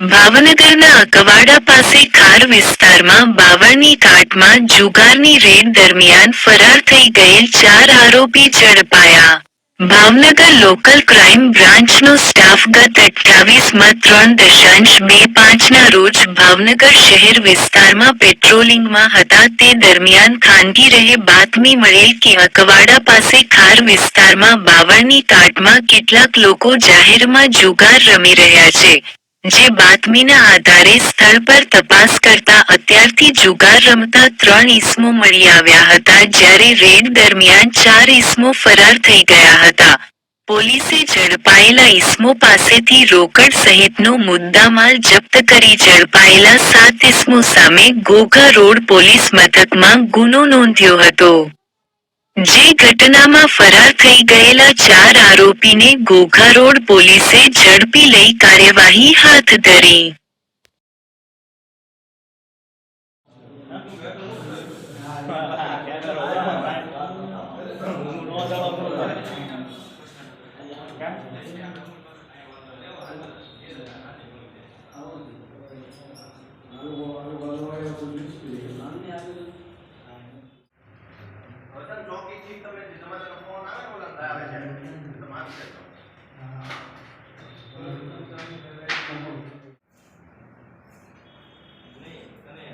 ભાવનગરના અકવાડા પાસે ખાર વિસ્તારમાં બાવળની કાટમાં જુગારની રેડ દરમિયાન ફરાર થઈ ગયેલ ચાર આરોપી ઝડપાયા. ભાવનગર લોકલ ક્રાઇમ બ્રાન્ચનો સ્ટાફ ગત અઠ્ઠાવીસમાં ત્રણ દશાંશ બે પાંચના રોજ ભાવનગર શહેર વિસ્તારમાં પેટ્રોલિંગમાં હતા. તે દરમિયાન ખાનગી રહે બાતમી મળેલ કે અકવાડા પાસે ખાર વિસ્તારમાં બાવળની કાટમાં કેટલાક લોકો જાહેરમાં જુગાર રમી રહ્યા છે. જે બાતમીના આધારે સ્થળ પર તપાસ કરતા અત્યારથી જુગાર રમતા ત્રણ ઇસમો મળી આવ્યા હતા, જ્યારે રેડ દરમિયાન ચાર ઇસમો ફરાર થઈ ગયા હતા. પોલીસે ઝડપાયેલા ઇસમો પાસેથી રોકડ સહિતનો મુદ્દામાલ જપ્ત કરી ઝડપાયેલા સાત ઇસમો સામે ગોઘા રોડ પોલીસ મથકમાં ગુનો નોંધ્યો હતો. જે ઘટનામાં ફરાર થઈ ગયેલા ચાર આરોપીને ઘોઘા રોડ પોલીસે ઝડપી લઈ કાર્યવાહી હાથ ધરી. વતન ચોકીથી તમે જે તમારો ફોન આવે ને ઓલા આવે છે. તો મારી દેજો નહીં, તને